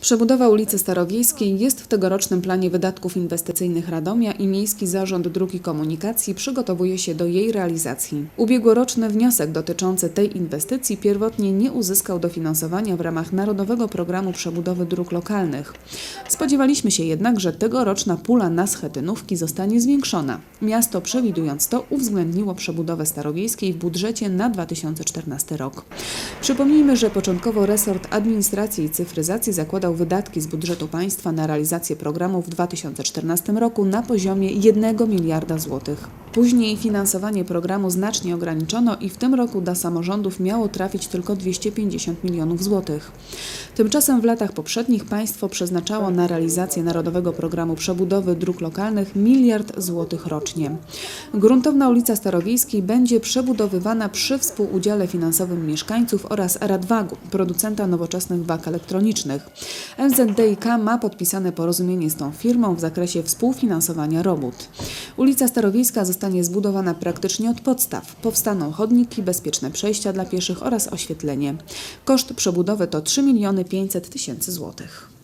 Przebudowa ulicy Starowiejskiej jest w tegorocznym planie wydatków inwestycyjnych Radomia i Miejski Zarząd Dróg i Komunikacji przygotowuje się do jej realizacji. Ubiegłoroczny wniosek dotyczący tej inwestycji pierwotnie nie uzyskał dofinansowania w ramach Narodowego Programu Przebudowy Dróg Lokalnych. Spodziewaliśmy się jednak, że tegoroczna pula na schetynówki zostanie zwiększona. Miasto przewidując to uwzględniło przebudowę Starowiejskiej w budżecie na 2014 rok. Przypomnijmy, że początkowo resort administracji i cyfryzacji zakładał wydatki z budżetu państwa na realizację programu w 2014 roku na poziomie 1 miliarda złotych. Później finansowanie programu znacznie ograniczono i w tym roku do samorządów miało trafić tylko 250 milionów złotych. Tymczasem w latach poprzednich państwo przeznaczało na realizację Narodowego Programu Przebudowy Dróg Lokalnych miliard złotych rocznie. Gruntowna ulica Starowiejskiej będzie przebudowywana przy współudziale finansowym mieszkańców oraz Radwagu, producenta nowoczesnych wag elektronicznych. NZDIK ma podpisane porozumienie z tą firmą w zakresie współfinansowania robót. Ulica Starowiejska zostanie zbudowana praktycznie od podstaw. Powstaną chodniki, bezpieczne przejścia dla pieszych oraz oświetlenie. Koszt przebudowy to 3 miliony 500 tysięcy złotych.